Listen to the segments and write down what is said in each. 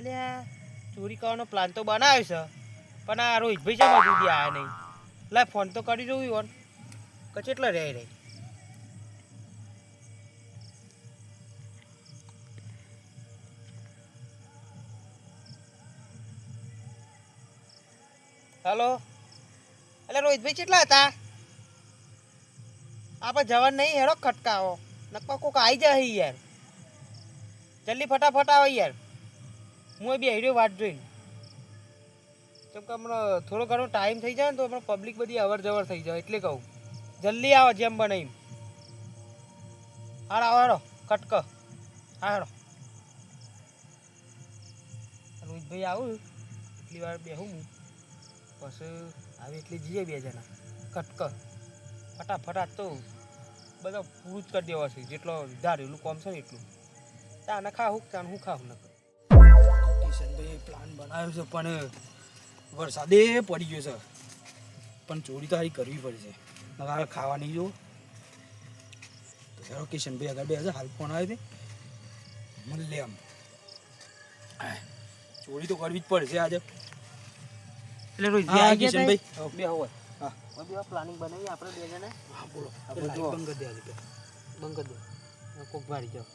અલ્યા ચોરી કરવાનો પ્લાન તો બનાવ્યો છે, પણ આ રોહિતભાઈ છે સુધી આવ્યા નહીં. લા ફોન તો કરી જોયું ઓન કે કેટલા રહે રહી હલો? એટલે રોહિતભાઈ કેટલા હતા? આપણે જવાનું નહીં, હેડો ખટકાવો. નક્કો કોક આવી જાય યાર. જલ્દી ફટાફટ આવે યાર. હું બી હેડ્યો વાટ જોઈને. કેમ કે હમણાં થોડો ઘણો ટાઈમ થઈ જાય ને તો હમણાં પબ્લિક બધી અવર જવર થઈ જાય, એટલે કહું. જલ્દી આવો જેમ બને એમ. હાર આવો હેડો કટક હારો રોહિતભાઈ આવું. એટલી વાર બેહું હું. પછી આવે એટલે જઈએ બે જણા. કટક. ફટાફટ તો બધા પૂરું જ કરી દેવા છે. જેટલો ધારેલું કોમ છે ને એટલું. તાને ખાવું તાને હું ખાવું ન કિશનભાઈ પ્લાન બનાવ્યો છે પણ વરસાદે પડી ગયો છે. પણ ચોરી તો હારી કરવી પડશે. નકર હવે ખાવા નહીં જો ધારો કિશનભાઈ આગળ બે હજાર હાલ ફોન આવે છે. મને લે આમ. ચોરી તો કરવી જ પડશે આજે. એટલે રોહિત હા કિશનભાઈ. બે હોય હા. બે પ્લાનિંગ બનાવી આપણે બે જણા. હા બોલો. આપણે. બંધ કરી દે આજે. બંધ કરી દો. કોક ભારી જાઓ.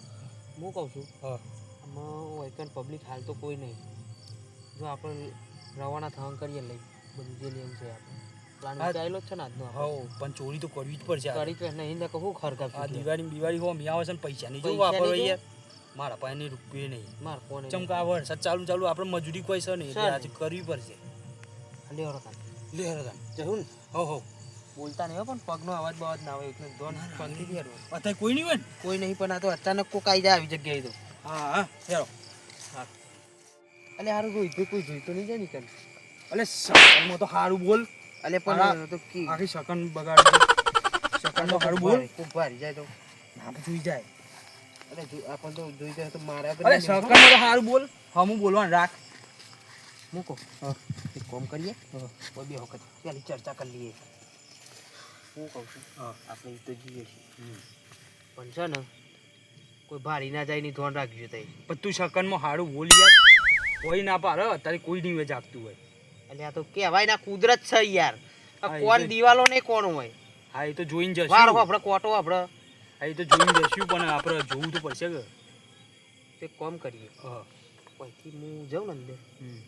હું કહું છું હા. આમાં વૈકન પબ્લિક હાલ તો કોઈ નહીં. જો આપણે રવાના થવાનું કરીએ લઈ બધું જે લેવું છે આપણે. પ્લાન વિચારેલો જ છે ને આજનો આપણે. પણ ચોરી તો કરવી જ પડશે. કરી તો નહીં ને કહું ખરકા આ દિવાળી દિવાળી હો મી આવે છે ને પૈસા નહીં. જો પૈસા યાર. મારા પાસે નહીં નહીં. માર ફોન ચમકા વરસાદ ચાલુ ચાલુ આપણે મજૂરી કોઈ છે નહીં. આજે કરવી પડશે. લે હરો કાન લે હરદાન જહું ને હો હો બોલતા નહીં હો પણ પગનો અવાજ બવાજ ના આવે. એટલે ધોન અત્યારે કોઈ નહીં હોય કોઈ નહીં પણ આ તો અચાનક કોક આવી જાય આવી જગ્યાએ તો. હા હા. હેરો. અલે હારું કોઈ તો કોઈ જોઈતો નહીં જાય નીકળ અલે સકનમાં તો સારું બોલ. અલે પણ તો કી. આખી સકન બગાડી સકનમાં હારું બોલ. ખૂબ ભારી જાય તો. ના જોઈ જાય. અલે આપણ તો જોઈ જાય તો મારા નહીં. સકનમાં તો સારું બોલ. હમું બોલવાનું રાખ. મૂકો. હા. એક કામ કરીએ. કોઈ બે વખત પેલી ચર્ચા કરી લઈએ. હું કહું છું હા. આપણે તો જઈએ છીએ. પણ છે ને કોઈ ભારી ના જાય ની ધોન રાખજો તઈ. પણ તું સકનમાં સારું બોલ યાર. કોઈ ના પાર અત્યારે કોઈ નહીં જાગતું હોય. એટલે આ તો કહેવાય ના કુદરત છે યાર. આ કોણ દિવાલો ને કોણ હોય? હા એ તો જોઈને જશું. વાર આપણે કોટો આપણે હા એ તો જોઈને જશું પણ આપણે જોવું તો પડશે કે. તે કોમ કરીએ. હા. પછી હું જાઉં ને અંદર. હમ.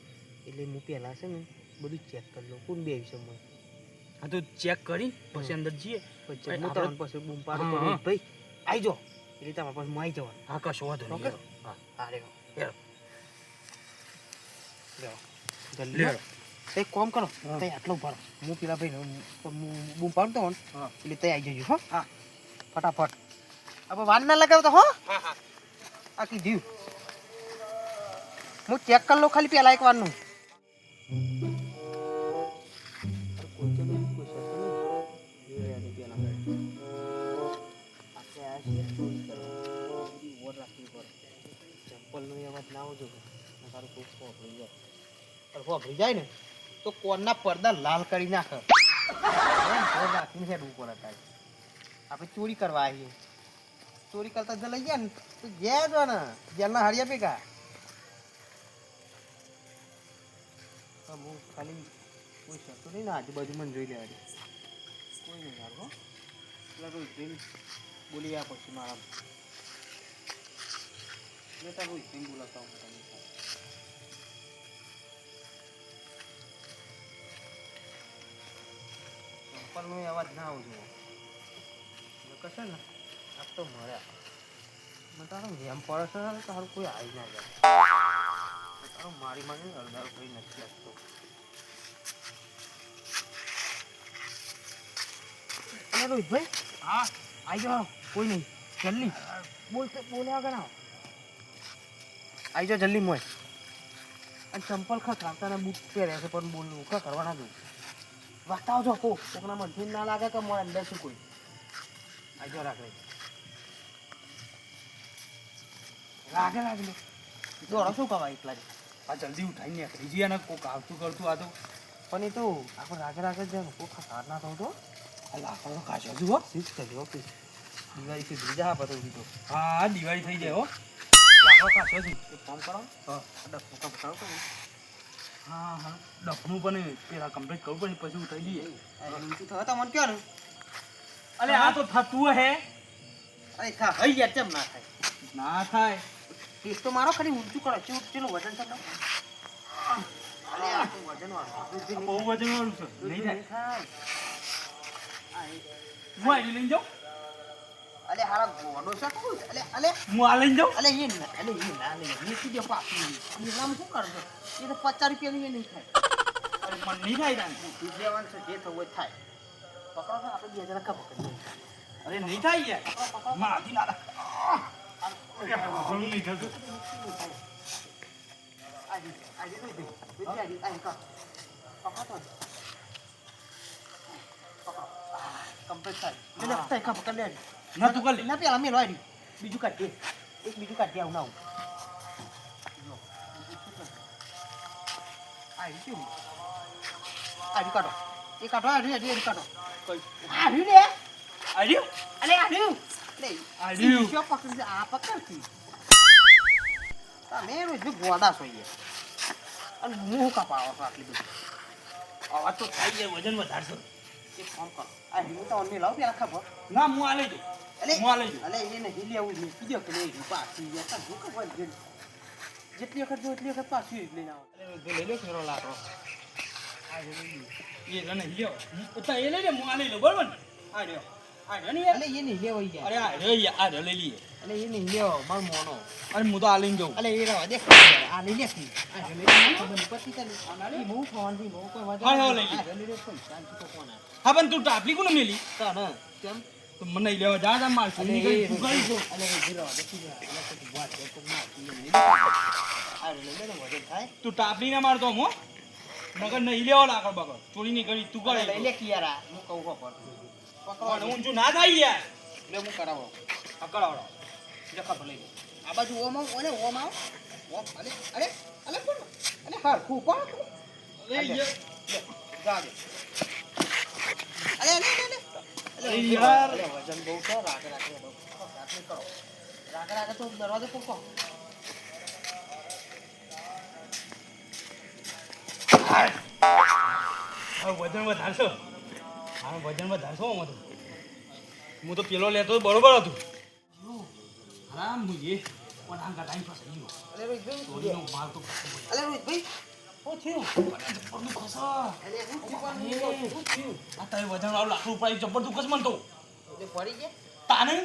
એટલે હું પહેલા છે ને બધું ચેક કરી લઉં. કોણ બે વિશે મને? હા તો ચેક કરી પછી અંદર જઈએ. પછી હું તમને પછી બૂમ પાડું. ભાઈ આવી જો એટલે તમારા પાસે હું આવી જવાનું. હા કશો વાંધો નહીં હા. હા રે. જલ્દી હેરો. કોમ કરો હા. તે આટલો ઊભા હું પેલા ભાઈ બૂમ પાડતો હોઉં હા. એટલે તે આવી જજો હો. હા. ફટાફટ. હવે વાન ના લગાવતો હો. હા હા. આ કીધું હું ચેક કરી લઉં ખાલી પેલા એક વારનું ચંપલનો અવાજ ના આવજો તારું કોઈ જાય પણ જાય ને તો કોનના પડદા લાલ કરી નાખે. પડે તારે આપણે ચોરી કરવા આવીએ. ચોરી કરતા જ લઈ ગયા ને તો જ્યાં જો ને જેલના હાડિયા ભેગા. હા, ખાલી કોઈ શકતો નહીં ને આજુબાજુ મને જોઈ લેવા કોઈ નહીં યાર હો. પેલા કોઈ બોલી આ પછી મારા. મેં તો કોઈ બોલાવતા હું તમને ચંપલનો અવાજ ના આવજો. જોઈએ કશે ને? આ તો મળ્યા. મને તારો વેમ પડે છે ને તારું કોઈ આવી ના જાય. તારો મારી મારી અડધારો કોઈ નથી આપતો રોહિતભાઈ હા? આવી જાઓ. કોઈ નહીં. જલ્દી. બોલતે બોલ્યા આગળ આવો. આવી જાઓ જલ્દી મોય. અને ચંપલ ખખડાવતા ને બૂટ પહેર્યા છે પણ બોલવું કા કરવાના દઉં વાગતા જો કો કોકના મધ્યમ ના લાગે કે મોય અંદર શું કોઈ. આવી રાખ. રાખડે રાગે લાગે દોડો શું કવા એટલા જ. આ જલ્દી ઉઠાઈને નીકળી જઈએ ને કોક આવતું કરતું આ તો. પણ એ તો આપણે રાગે રાગે જ કોઈ ખસાર ના થવું તો. આ લાકડો ખાશો. હો. શીખ કરજો ઓકે દિવાળી બીજા બધું દીધો હા દિવાળી થઈ જાય હો. લાકડો કાચો છે ફોન કરો. હા. ડફો કરો તો હા હા. ડફનું પણ પેલા કમ્પ્લીટ કરવું પડે પછી ઉઠાઈ જઈએ. થયો તમને કયો ને અલે આ તો થતું હે. અરે થા હઈ યાર કેમ ના થાય. ના થાય. ટેસ્ટ તો મારો ખાલી ઊંચું કરો. ચેવું ચેલું વજન છે તમારું? અરે આ વજન બહુ વજન વાળું છે. નહીં થાય. હું આવી લઈને જાઉં? અલે હારા ગોડો છે કોણ? અલે અલે. હું આ જાઉં? અલે એ ના અલે. ના સીધે શું કરજો એ તો પચાસ રૂપિયાની એ નહીં થાય અરે મને નહીં થાય તાન. તું છે જે થવું હોય થાય. પકડો આપણે બે જણા ખબર અરે નહીં થાય યાર. મારાથી ના. ઘણું નહીં થતું. આજે આજે તો દે દે આજે આજે કા પકડો પકડો. કમ્પ્લીટ થાય. મને થાય ખબર કરી લે ના તું કલે ના પેલા મેલો આડી બીજું કાઢ. દે એક બીજું કાઢ દે આવું ના આવું આડી કેવું આડી કાઢો. એ કાઢો આડી આડી આડી કાઢો. આડી લે. આડ્યું અલે આડી લે. આડ્યું. શું પકડી આ પકડતી તમે રોજ ગોડા સોઈએ. અને મું કપાવો છો આટલી બધી? અવાજ તો થાય યાર વજન વધારશો. એક કામ કરો. આ હું તો અમને લાવ પેલા ખબર. ના હું આ લઈ જાઉં. જેટલી વખત જો એટલી વખત પાછી જ લઈને આવો. લઈ લો ફેરો લાકડો. લો. એ તને લ્યો તો એ લઈ લે હું આ લઈ લઉં બરોબર ને? આ રહ્યો. આ રહ્યો ને અલે એ નહીં લેવો યાર અરે આ રહ્યો યાર આ રહ્યો લઈ લઈએ. અલે એ નહીં લેવો માર મોનો. અરે હું તો આ લઈને જાઉં. અલે એ રવા દેખ આ લઈ લે આ જો લઈ લે. ખબર તને. આ લઈ હું ફોનથી કોઈ હા, હા, લઈ લે. આ જો લઈ લે પૈસા કોણ હા પણ તું ટાપલી કોને મેલી? કેમ? તો મને લેવા જા જા માર સુની ગઈ ફુગાઈ ગયો. અને અલે તું કર ના લઈ મારતો હું નગર નહીં લેવા લાકડ બગડ ચોરી ની ગળી તું કરે લઈ લે કિયારા હું કહું કો પર પકડ. હું જો ના થાય યાર. લે હું કરાવો. કરાવડો જે ખબર લઈ આ બાજુ ઓમ આવ ઓલે ઓમ આવ. ઓમ અરે અરે અલે કોણ? અલે હાર ખૂબ પણ અરે જા જા. અલે અરે. યાર. વજન બહુ છે રાગે રાગે બહુ રાગે કરો રાગે રાગે તો દરવાજે હવે વજન વધારશો. હા વજન વધારશો આમાં તો. હું તો પેલો લેતો બરોબર હતું. આરામ મુજે પણ આમ ગાલાઈ ફસાઈ ગયો અલે રોહિત અરે માલ થયું પણ જબરનું ખસે. અલે શું થયું શું થયું આ તારે વજન વાળું લાકડું ઉપાડી જબરદસ્ત ખસ મન તો. પડી ગયા? તાને?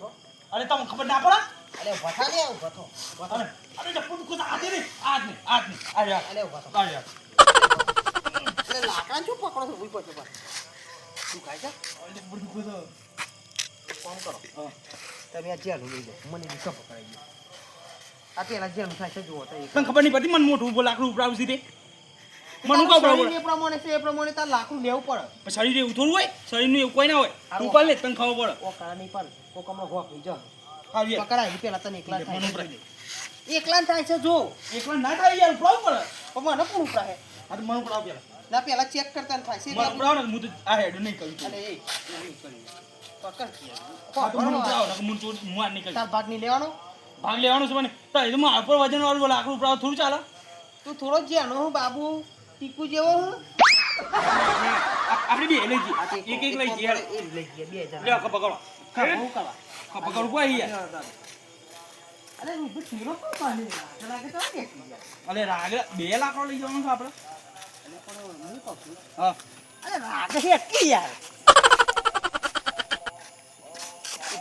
છો. અરે તમને ખબર ના પડે? અરે ભઠા લે ઊભા તો અરે અરે જબરદસ્ત ખસ આ દે ને આ ને આ ને. આ યાર ઊભા તો આ યાર એટલે લાકડા શું પકડો છો? ઉઈ બસ. તું ખાય છે? અરે જબરદસ્ત ખસ ફોન કરો. હા. તમે આ જેલું લઈ જાઓ. મને બી પકડાઈ ગઈ આ પેલા જેલું થાય છે જુઓ તો તને ખબર નહીં પડતી? મને મોટું લાકડું ઉપડાવું છે તે. મને હું એ પ્રમાણે છે એ પ્રમાણે તાર લાકડું લેવું પડે. શરીર એવું થોડું હોય? શરીરનું એવું કોઈ ના હોય? તું પાડ લે તને ખબર પડે. ઓ કરા નહીં પણ ઓ હોક થઈ જા. હા પકડાય પેલા તને એકલા મને થાય. એકલા થાય છે જો. એકલા ના થાય યાર ઉપડાવવું પડે. પણ મને પણ ઉપડાય આ તો મને ઉપડાવ પેલા ના પેલા ચેક કરતા થાય છે મને ઉપડાવ ને હું તો આ હેડ નહીં કરું અલે એ. નહીં કર્યું. પકડ કે. આ તો મને ઉપડાવ ને હું ચોર હું આ તાર ભાગ નહીં લેવાનો? ભાગ લેવાનો છે મને. તો એ તો મારા પર વજન વાળું લાકડું ઉપડાવ થોડું ચાલે. તું થોડો જેનો હું બાબુ ટીકુ જેવો હું. આપણે બે લઈ જઈએ. એક એક લઈ જઈએ. લઈ જઈએ બે જણા. લ્યો પકડો હા, હું? પકડો કોઈ યાર. અરે રાગ. બે લાકડો લઈ જવાનું છે આપણે. હું હા. અરે રાગે હેટકી યાર.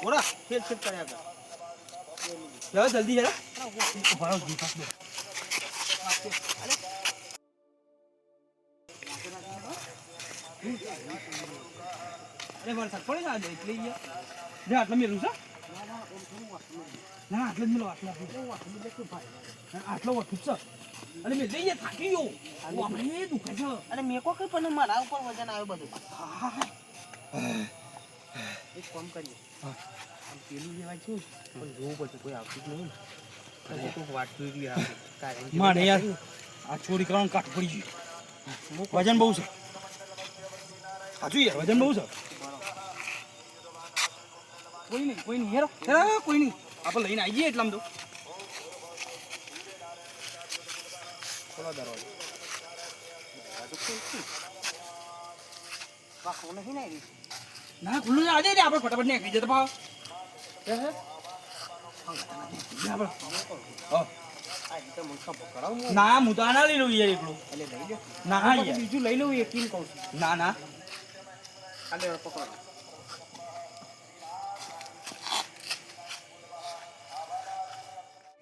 ઘોડા ફેર ફેર કર્યા જાઓ જલ્દી હેડો ભાડો જીતા દે અરે વરસાદ પડે આજે એટલે યાર. લે આટલા મેલું છે. ના આટલો જ મેલો આટલો આટલે વઠું છે. અને મેં જઈએ થાકી ગયો. આપણે દુખે છે. અને મેં કોઈ કઈ પણ મારા ઉપર વજન આવ્યો બધું. એક કામ કરીએ. આ ચોરી કરવાનું કાટ પડી ગયું વજન બહુ છે. હાજુ વજન બહુ છે. કોઈ નહીં કોઈ નહીં. હેરો હેરો કોઈ નહીં. આપણે લઈને આવીએ એટલામ તો. ખોલો ના ખુલ્લું આજે આપણે ફટાફટ નીકળી જતા ભાવ ના હું. તો આ ના લઈ લઉં યાર એકલું. ના બીજું લઈ લઉં એકીને કહું છું. ના ના. પકડો.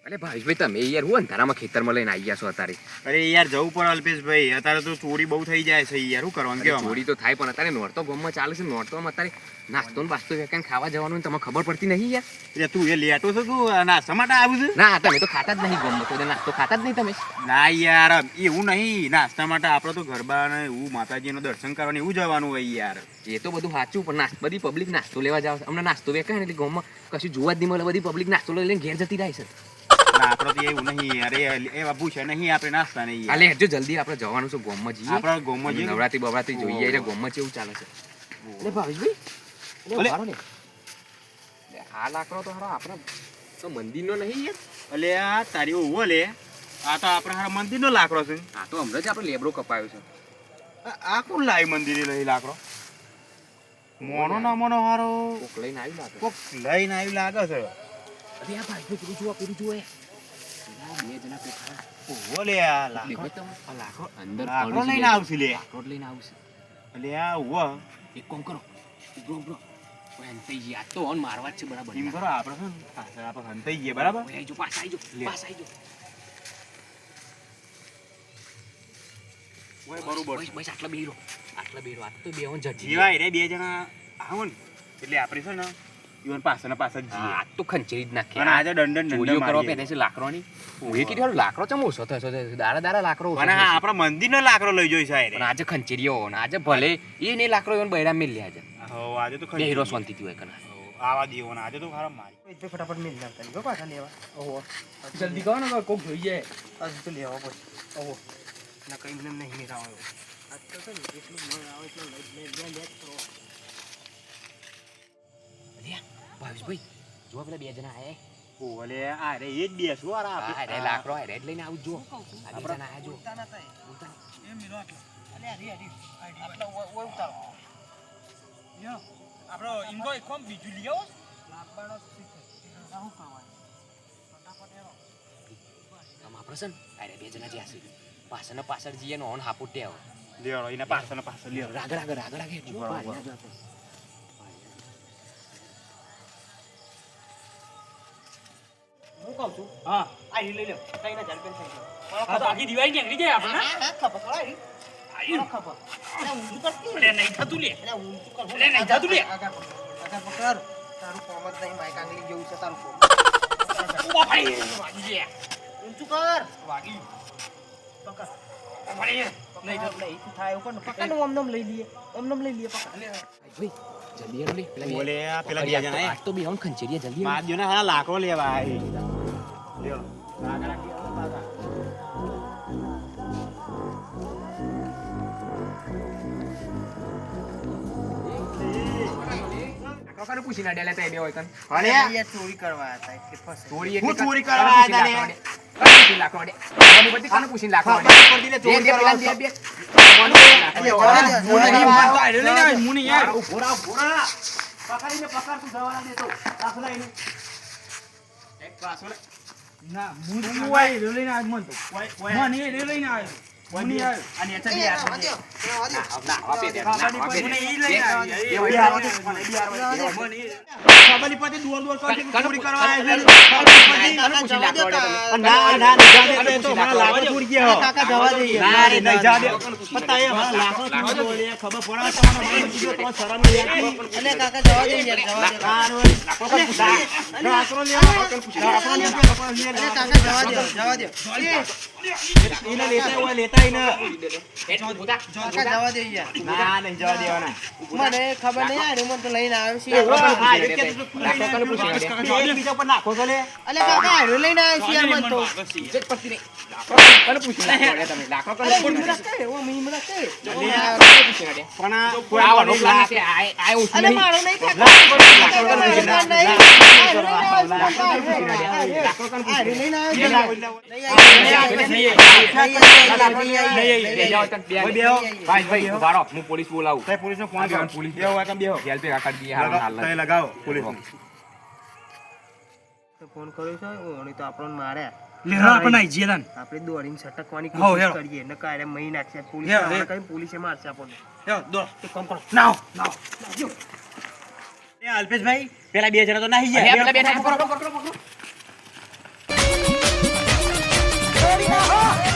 અરે ભાવેશભાઈ તમે યાર હું અંધારામાં ખેતરમાં લઈને આવી ગયા છો અત્યારે? અરે યાર જવું પડે અલ્પેશભાઈ. અત્યારે તો ચોરી બહુ થઈ જાય છે યાર શું કરવાનું કેવા ચોરી તો થાય પણ અત્યારે નોરતો ગોમમાં ચાલે છે નોરતો અત્યારે નાસ્તો ને બાસ્તો વેકાઈને ખાવા જવાનું તમને ખબર પડતી નહીં યાર. તું એ લેટો છો તું નાસ્તા માટે આવ્યું છે? ના તમે તો ખાતા જ નહીં ગામમાં તો નાસ્તો ખાતા જ નહીં તમે. ના યાર એવું નહીં નાસ્તા માટે આપણે તો ગરબા અને એવું માતાજીનું દર્શન કરવાનું એવું જવાનું હોય યાર. એ તો બધું સાચું પણ નાસ્તો બધી પબ્લિક નાસ્તો લેવા જાવ અમને નાસ્તો વેકાય ને એટલે ગામમાં કશું જોવા જ નહીં મળે બધી પબ્લિક નાસ્તો લઈને ઘેર જતી રહે છે. ના આપણે તો એવું નહીં યાર એ એ બાબુ છે નહીં આપણે નાસ્તા નહીં. જો જલ્દી આપણે જવાનું છે ગામમાં જઈએ. આપણા ગામમાં જઈએ. નવરાત્રી બવરાત્રી જોઈએ એટલે ગામમાં કેવું ચાલે છે? અલે. ને. આ લાકડો તો હારો આપણે તો મંદિરનો નહીં યાર. આ તારી ઓવો લે આ તો આપણે હારા મંદિરનો લાકડો છે. આ તો હમણાં જ આપણે લેબડો કપાયો છે. આ- કોણ લાવી મંદિરે લઈ લાકડો? મોનો ના મોનો હારો. કોક લઈને આવી લાગે. કોક લઈને આવી લાગે છે. અરે આ ભાઈ પેલું જુઓ પેલું બે જણા પેલા ઓવો લે આ લાકડો આ લાકડો અંદર લાકડો લઈને આવશે લે લાકડો લઈને આવશે એટલે આ ઓવો એક કામ કરો ઉભરો ઉભરો ઓય અંતાઈ તો ઓન મારવા જ છે બરાબર એમ કરો આપણે પાછળ આપણે હંતાઈ બરાબર ઓય પાછા આવી લે. પાછા ઓય બરોબર બસ આટલા બેરો આટલા બેરો આ તો બે ઓન જીવાય રે બે જણા આવો ને એટલે આપણે છે ને ઈવન પાછળ પાછળ જ જઈએ આ તો ખંચેરી જ નાખે. અને આજે દંડન દંડન કરવા. પહેલે છે લાકડોની હું એ કીધું લાકરો લાકડો ચમ ઓછો થયો છે દાડા દાડા લાકડો અને હા. આપણા મંદિરનો લાકડો લઈ જોઈ સાહેબ. પણ આજે ખંચેરીઓ ને આજે ભલે એ નહીં લાકડો એવો બૈરા મેલ લે આજે આજે તો બે હીરો શાંતિથી હોય કના આવા દેવો ને આજે તો ખરા મારી એ ફટાફટ મિલ ના કરી પાછા લેવા. ઓહો. જલ્દી કહો ને કોક જોઈ જાય. હજુ તો લેવા પછી ઓહો. ના કઈ મને નહીં એવો આજ તો છે ને જેટલું મન આવે એટલું લઈ લે લે કરો. અલ્યા ભાવેશભાઈ જો પેલા બે જણા આયા ઓલે આ રે એ જ બેસું આ હા આપણે. અરે લાકડો જ લઈને આવું જો આ બે જણા આયા જો ઉલટા ના થાય અલે હરી હરી આટલા ઓય ઉતારો આપણો ઇન્ગો એક કોમ બીજું આવો લાકડાનો શીખે શું કરવાનું ફટાફટ એનો આમ આપણે છે ને બે જણા જ્યાં સુધી પાછળ ને પાછળ જઈએ ને ઓન હાપુટે આવો લ્યો એને પાછળ ને પાછળ લ્યો રાગ રાગ આગળ આગળ કહું છું. હા. આ લઈ લો કઈ ના ઝડપે થઈ ગયો આ તો આખી દિવાળી નીકળી જાય આપણે હા હા? ખબર ખબર આઈ ખબર. અરે ઊંધું કરતી અરે નહીં થતું લે. અરે ઊંધું કર અરે નહીં થતું લે. આગળ પકડ. તારું કોમ જ નહીં માઈક આંગળી જેવું છે તારું કોમ ઊભા પડી. વાગી ગયા. ઊંચું કર. વાગી પકડ. પડી. નહીં તો નહીં થાય એવું પકડ. ઓમ નમ લઈ લઈએ. ઓમ નમ લઈ લઈએ પકડ. ભાઈ જલ્દી લે. પેલા બે- પેલા બે જણા તો બી ખંચેરીએ જલ્દી. માર ને હા લાકડો લે આય. કાકાને પૂછી ના ડેલે બે હોય કન. અરે ચોરી કરવા હતા એટલે ફસે ચોરી એટલે ચોરી કરવા આવ્યા લાકડો દે? કાને પૂછીને લાકડો દે? કાને પૂછીને લાકડો દે? ખબર પડી લે દે, ચોરી કરવા બે. નહીં માનતો આયરો લઈને આવ્યો, હું નહીં યાર ઊભો રાહ, પકડીને પકડ તું જવા દે તો પાછળ આવીને. એક પાછળ. ના હું લઈને આવ્યો મન તો. મને એ લઈને આવ્યો જવા દે, જવા દે યાર. ના રે, નહીં જવા દે. કાને પૂછીને પતા એ હમણાં લાકડો ચોરી ગયો લે, ખબર પડે તમારો મને કીધું તમારે શરમ નહીં આવતી. અલે કાકા જવા દે યાર જવા દે ના, રે, લાકડો કોણ પૂછે? લાકડો લેવા. લાકડો લેવા, લાકડો અલે લેવા. કાકા જવા દે જવા દે એને લેતા હોય, લેતા. કાકા જવા દે યાર ના, નહીં જવા દેવાના. મને ખબર નહીં યાર મને તો લઈને આવ્યો છે ઓય, યાર. હા, એ કે તું લાકડો કાને પૂછીને દે? બે એકબીજા પર નાખો તો લે. અલે કાકા હારો લઈને આવ્યો છે મને તો ઇજ્જત પડતી નહીં. પૂછીને લાકડો દે તમે? લાકડો કાને અલે પૂછીને મીમડા દે? કે ઓ પૂછીને દે? પણ આ આ પણ પ્લાન છે, આ- આ અલે નહીં. મારો નહીં કાકા. લાકડો હારો લઈને આવ્યો હું પોલીસ બોલાવું. ફોન પોલીસ કરી લગાવો, ફોન કર્યો છે તો આપણને માર્યા. લેરા આપણે દોડીને કોશિશ કરીએ. ને કાંઈ મહી નાખશે પોલીસ આપણે. કઈ પોલીસે મારશે આપણને. કામ કરો. એ અલ્પેશભાઈ પેલા બે જણા તો નાહી ગયા. પેલા બે ટાઈમ કરો, કરો, કરો, કરો. Yeah.